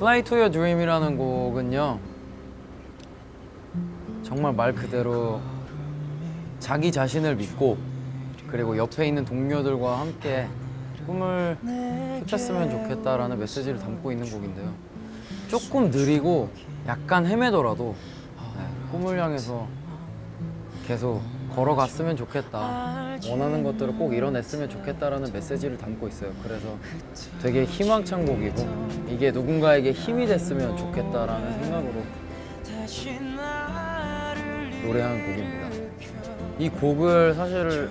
Fly to Your Dream이라는 곡은요 정말 말 그대로 자기 자신을 믿고 그리고 옆에 있는 동료들과 함께 꿈을 펼쳤으면 좋겠다라는 메시지를 담고 있는 곡인데요. 조금 느리고 약간 헤매더라도 네, 꿈을 향해서 계속 걸어갔으면 좋겠다. 원하는 것들을 꼭 이뤄냈으면 좋겠다라는 메시지를 담고 있어요. 그래서 되게 희망찬 곡이고 이게 누군가에게 힘이 됐으면 좋겠다라는 생각으로 노래한 곡입니다. 이 곡을 사실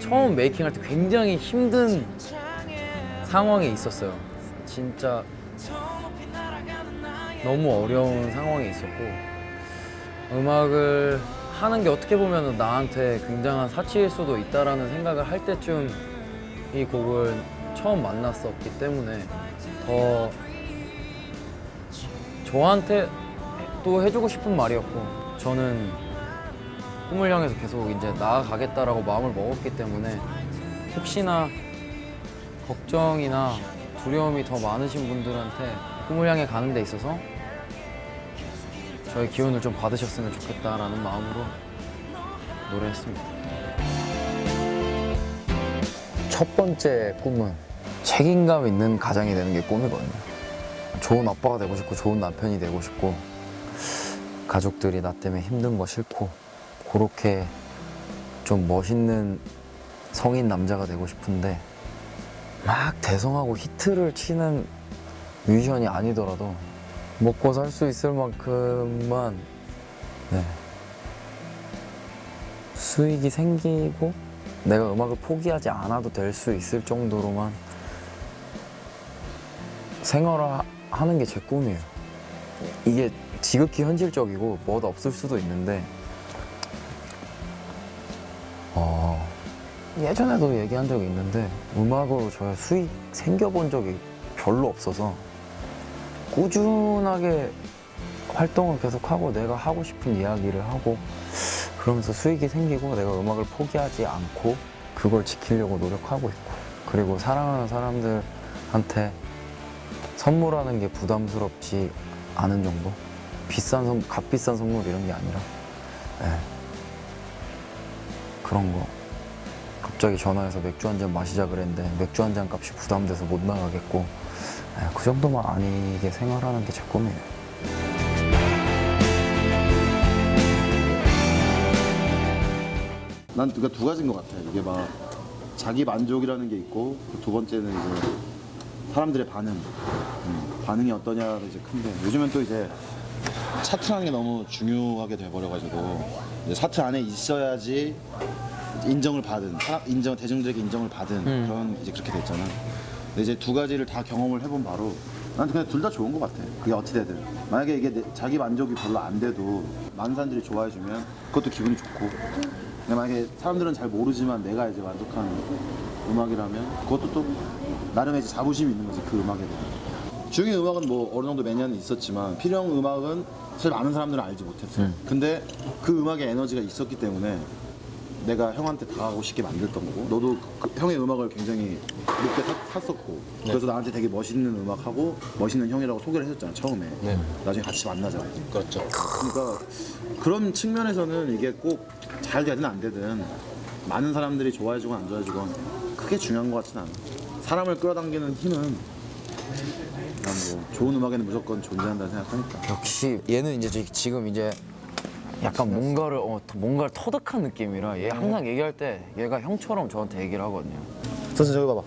처음 메이킹할 때 굉장히 힘든 상황에 있었어요. 진짜 너무 어려운 상황에 있었고 음악을 하는 게 어떻게 보면 나한테 굉장한 사치일 수도 있다라는 생각을 할 때쯤 이 곡을 처음 만났었기 때문에 더 저한테 또 해주고 싶은 말이었고 저는 꿈을 향해서 계속 이제 나아가겠다라고 마음을 먹었기 때문에 혹시나 걱정이나 두려움이 더 많으신 분들한테 꿈을 향해 가는 데 있어서 저의 기운을 좀 받으셨으면 좋겠다라는 마음으로 노래했습니다. 첫 번째 꿈은 책임감 있는 가장이 되는 게 꿈이거든요. 좋은 아빠가 되고 싶고 좋은 남편이 되고 싶고 가족들이 나 때문에 힘든 거 싫고 그렇게 좀 멋있는 성인 남자가 되고 싶은데 막 대성하고 히트를 치는 뮤지션이 아니더라도 먹고 살 수 있을 만큼만 네. 수익이 생기고 내가 음악을 포기하지 않아도 될 수 있을 정도로만 생활을 하는 게 제 꿈이에요. 이게 지극히 현실적이고 뭐도 없을 수도 있는데 어, 예전에도 얘기한 적이 있는데 음악으로 저의 수익 생겨본 적이 별로 없어서 꾸준하게 활동을 계속하고 내가 하고 싶은 이야기를 하고 그러면서 수익이 생기고 내가 음악을 포기하지 않고 그걸 지키려고 노력하고 있고 그리고 사랑하는 사람들한테 선물하는 게 부담스럽지 않은 정도? 비싼 선 값비싼 선물 이런 게 아니라? 예. 그런 거 갑자기 전화해서 맥주 한 잔 마시자 그랬는데 맥주 한 잔 값이 부담돼서 못 나가겠고 예, 그 정도만 아니게 생활하는 게 제 꿈이에요. 난 그러니까 두 가지인 것 같아. 이게 막 자기 만족이라는 게 있고 그두 번째는 이제 사람들의 반응. 음, 반응이 어떠냐가 이제 큰데 요즘엔 또 이제 차트라는 게 너무 중요하게 돼버려가지고 이제 차트 안에 있어야지 인정을 받은 사람 인정 대중들에게 인정을 받은 그런 이제 그렇게 됐잖아. 근데 이제 두 가지를 다 경험을 해본 바로 난 그냥 둘 다 좋은 것 같아. 그게 어찌 되든 만약에 이게 내- 자기 만족이 별로 안 돼도 많은 사람들이 좋아해주면 그것도 기분이 좋고 근데 만약에 사람들은 잘 모르지만 내가 이제 만족하는 음악이라면 그것도 또 나름의 이제 자부심이 있는 거지 그 음악에 대한. 중의 음악은 뭐 어느 정도 매년은 있었지만 필형 음악은 사실 많은 사람들은 알지 못했어요. 근데 그 음악에 에너지가 있었기 때문에 내가 형한테 다가가고 싶게 만들었던 거고 너도 그 형의 음악을 굉장히 높게 사- 샀었고 그래서 나한테 되게 멋있는 음악하고 멋있는 형이라고 소개를 해줬잖아 처음에. 나중에 같이 만나자 그렇죠. 그러니까 그런 측면에서는 이게 꼭 잘 되든 안 되든 많은 사람들이 좋아해주건 안 좋아해주건 크게 중요한 것 같진 않아. 사람을 끌어당기는 힘은 난 뭐 좋은 음악에는 무조건 존재한다 생각하니까. 역시 얘는 이제 지- 지금 이제 약간 뭔가를 어, 뭔가를 터득한 느낌이라 얘 항상 얘기할 때 얘가 형처럼 저한테 얘기를 하거든요. 선생 저기 봐봐